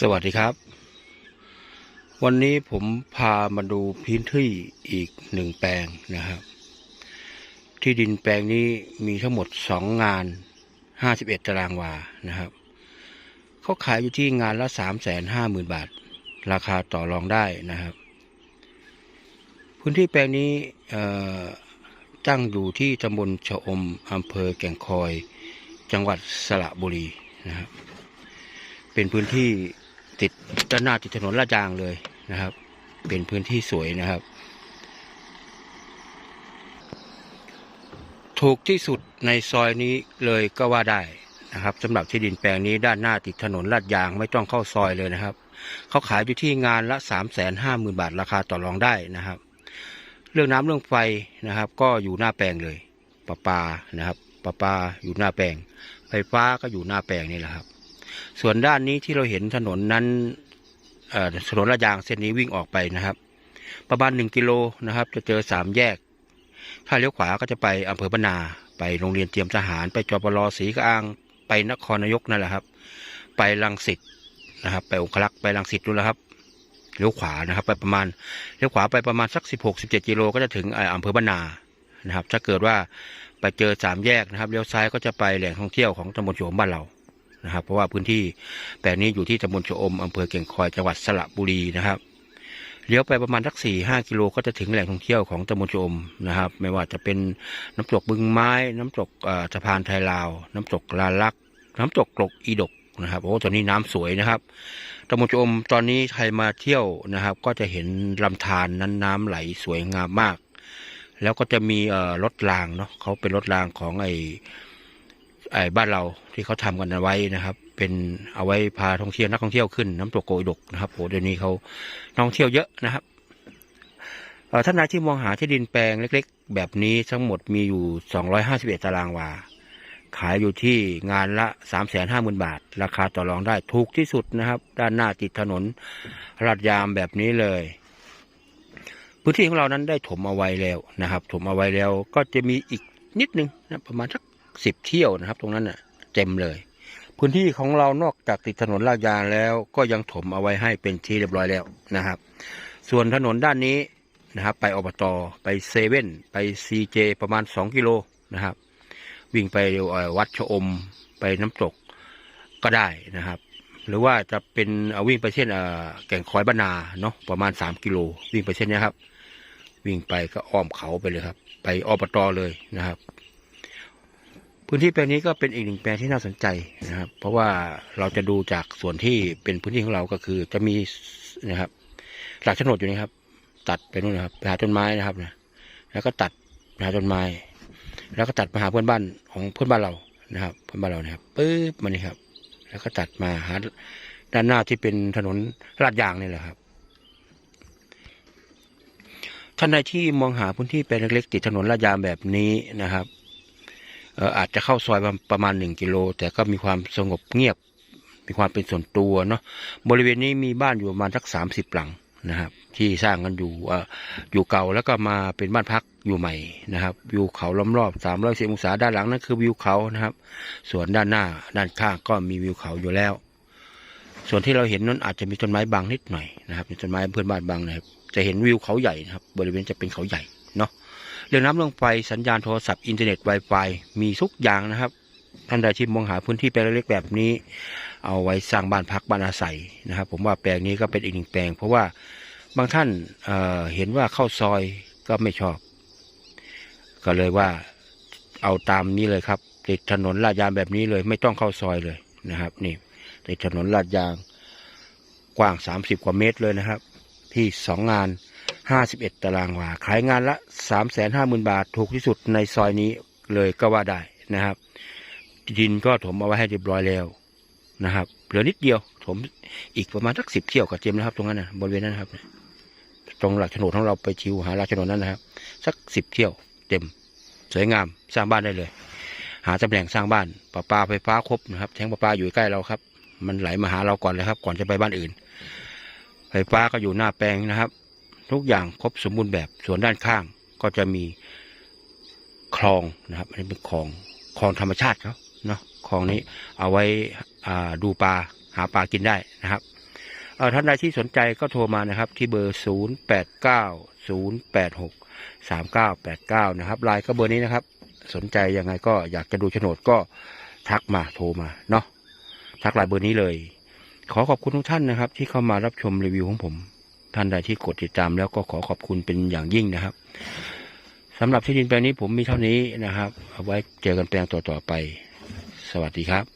สวัสดีครับ วันนี้ผมพามาดูพื้นที่อีกหนึ่งแปลงนะครับ ที่ดินแปลงนี้มีทั้งหมดสองงานห้าสิบเอ็ดตารางวานะครับเขาขายอยู่ที่งานละสามแสนห้าหมื่นบาท ราคาต่อรองได้นะครับ พื้นที่แปลงนี้ตั้งอยู่ที่ตำบลชะอมอำเภอแก่งคอย จังหวัดสระบุรีนะครับเป็นพื้นที่ ติดด้านหน้าติดถนนลาดยางเลยนะครับ เป็นพื้นที่สวยนะครับ ถูกที่สุดในซอยนี้เลยก็ว่าได้นะครับสำหรับที่ดินแปลงนี้ด้านหน้าติดถนนลาดยางไม่ต้องเข้าซอยเลยนะครับเขาขายอยู่ที่งานละสามแสนห้าหมื่นบาทราคาต่อรองได้นะครับ เรื่องน้ำเรื่องไฟนะครับ ก็อยู่หน้าแปลงเลยประปานะครับประปาอยู่หน้าแปลง ไฟฟ้าก็อยู่หน้าแปลงนี่แหละครับ ส่วนด้านนี้ที่เราเห็นถนนนั้นถนนลาดยางเส้นนี้วิ่งออกไปนะครับ ประมาณหนึ่งกิโลนะครับ จะเจอสามแยก ถ้าเลี้ยวขวาก็จะไปอำเภอบนา ไปโรงเรียนเตรียมทหาร ไปจปรศรีกระอาง ไปนครนายกนั่นแหละครับ ไปลังสิตนะครับ ไปองคลักษ์ไปลังสิตนู่นแหละครับเลี้ยวขวานะครับ ไปประมาณเลี้ยวขวาไปประมาณสักสิบหกสิบเจ็ดกิโลก็จะถึงอำเภอบนานะครับ ถ้าเกิดว่าไปเจอสามแยกนะครับเลี้ยวซ้ายก็จะไปแหล่งท่องเที่ยวของตำบลโฉมบ้านเรา นะครับ เพราะว่าพื้นที่แปลงนี้อยู่ที่ตำบลชะอมอำเภอเก่งคอยจังหวัดสระบุรีนะครับเลี้ยวไปประมาณสักสี่ห้ากิโลก็จะถึงแหล่งท่องเที่ยวของตำบลชอมนะครับ ไม่ว่าจะเป็นน้ำตกบึงไม้ น้ำตกสะพานไทยลาว น้ำตกลาลัก น้ำตกกลกอีดกนะครับโอ้ตอนนี้น้ำสวยนะครับตำบลชอมตอนนี้ใครมาเที่ยวนะครับ ก็จะเห็นลำธารนั้นน้ำไหลสวยงามมาก แล้วก็จะมีรถรางเนาะเขาเป็นรถรางของไอ บ้านเราที่เขาทำกันเอาไว้นะครับ เป็นเอาไว้พาท่องเที่ยวนักท่องเที่ยวขึ้นน้ำตกโกยดกนะครับโหเดี๋ยวนี้เขานักท่องเที่ยวเยอะนะครับท่านนายที่มองหาที่ดินแปลงเล็ก ๆ แบบนี้ทั้งหมดมีอยู่ 251 ตารางวา ขายอยู่ที่งานละ 350,000 บาท ราคาต่อรองได้ถูกที่สุดนะครับ ด้านหน้าติดถนนลาดยามแบบนี้เลย พื้นที่ของเรานั้นได้ถมเอาไว้แล้วนะครับ ถมเอาไว้แล้วก็จะมีอีกนิดนึงนะประมาณสัก สิบเที่ยวนะครับ ตรงนั้นน่ะเต็มเลย พื้นที่ของเรานอกจากติดถนนลาดยางแล้ว ก็ยังถมเอาไว้ให้เป็นที่เรียบร้อยแล้วนะครับ ส่วนถนนด้านนี้นะครับ ไปอบตไปเซเว่นไปซีเจประมาณสองกิโลนะครับ วิ่งไปวัดชะอมไปน้ำตกก็ได้นะครับ หรือว่าจะเป็นวิ่งไปเช่นเออแก่งคอยบานนาเนาะประมาณสามกิโลวิ่งไปเช่นนี้ครับ วิ่งไปก็อ้อมเขาไปเลยครับ ไปอบตเลยนะครับ พื้นที่แปลงนี้ก็เป็นอีกหนึ่งแปลงที่น่าสนใจนะครับ เพราะว่าเราจะดูจากส่วนที่เป็นพื้นที่ของเราก็คือ จะมีนะครับ หลักโฉนดอยู่นี่ครับ ตัดไปนู่นนะครับไปหาต้นไม้นะครับนะแล้วก็ตัดไปหาต้นไม้ แล้วก็ตัดมาหาเพื่อนบ้านของเพื่อนบ้านเรานะครับ เพื่อนบ้านเรานะครับปึ๊บมานี่ครับ แล้วก็ตัดมาหาด้านหน้าที่เป็นถนนลาดยางนี่แหละครับท่านใดที่มองหาพื้นที่แปลงเล็กๆติดถนนลาดยางแบบนี้นะครับ อาจจะเข้าซอยประประมาณหนึ่งกิโล แต่ก็มีความสงบเงียบ มีความเป็นส่วนตัวเนาะบริเวณนี้มีบ้านอยู่ประมาณสักสามสิบหลังนะครับ ที่สร้างกันอยู่ออยู่เก่าแล้วก็มาเป็นบ้านพักอยู่ใหม่นะครับวิวเขาล้อมรอบสามร้อยสิบองศาด้านหลังนั่นคือวิวเขานะครับ ส่วนด้านหน้าด้านข้างก็มีวิวเขาอยู่แล้ว ส่วนที่เราเห็นนั้นอาจจะมีต้นไม้บางนิดหน่อยนะครับมีต้นไม้เพื่อนบ้านบางนะครับจะเห็นวิวเขาใหญ่นะครับ บริเวณจะเป็นเขาใหญ่เนาะ เรื่องน้ำเรื่องไฟสัญญาณโทรศัพท์อินเทอร์เน็ต Wi-Fi มีทุกอย่างนะครับท่านใดที่มองหาพื้นที่แปลงเล็กแบบนี้ เอาไว้สร้างบ้านพักบ้านอาศัยนะครับ ผมว่าแปลงนี้ก็เป็นอีกหนึ่งแปลง เพราะว่าบางท่านเเห็นว่าเข้าซอยก็ไม่ชอบ ก็เลยว่าเอาตามนี้เลยครับ ติดถนนลาดยางแบบนี้เลย ไม่ต้องเข้าซอยเลยนะครับ นี่ติดถนนลาดยางกว้าง 30 กว่าเมตรเลยนะครับ ที่สองงาน 51 ตารางวา ขายงานละ 350,000 บาท ถูกที่สุดในซอยนี้เลยก็ว่าได้นะครับ ดินก็ถมเอาไว้ให้เรียบร้อยแล้วนะครับเหลือนิดเดียว ถมอีกประมาณสักสิบเที่ยวกับเจมนะครับ ตรงนั้นนะบริเวณนั้นนะครับ ตรงหลักโฉนดของเราไปชิวหาหลักโฉนดนั้นนะครับ สักสิบเที่ยว เต็ม สวยงามสร้างบ้านได้เลย หาตำแหน่งสร้างบ้านประปาไฟฟ้าครบนะครับ แทงประปาอยู่ใกล้เราครับ มันไหลมาหาเราก่อนเลยครับ ก่อนจะไปบ้านอื่น ไฟฟ้าก็อยู่หน้าแปลงนะครับ ทุกอย่างครบสมบูรณ์แบบส่วนด้านข้างก็จะมีคลองนะครับ อันนี้เป็นคลองคลองธรรมชาติเขาเนาะคลองนี้เอาไว้อ่าดูปลาหาปลากินได้นะครับท่านใดที่สนใจก็โทรมานะครับ ที่เบอร์ 0 8 9 0 8 6 3 9 8 9 นะครับไลน์ก็เบอร์นี้นะครับ สนใจยังไงก็อยากจะดูโฉนดก็ทักมาโทรมาเนาะทักไลน์เบอร์นี้เลย ขอขอบคุณทุกท่านนะครับ ที่เข้ามารับชมรีวิวของผม ท่านใดที่กดติดตามแล้วก็ขอขอบคุณเป็นอย่างยิ่งนะครับสำหรับที่ดินแปลงนี้ผมมีเท่านี้นะครับ เอาไว้เจอกันแปลงต่อๆไป สวัสดีครับ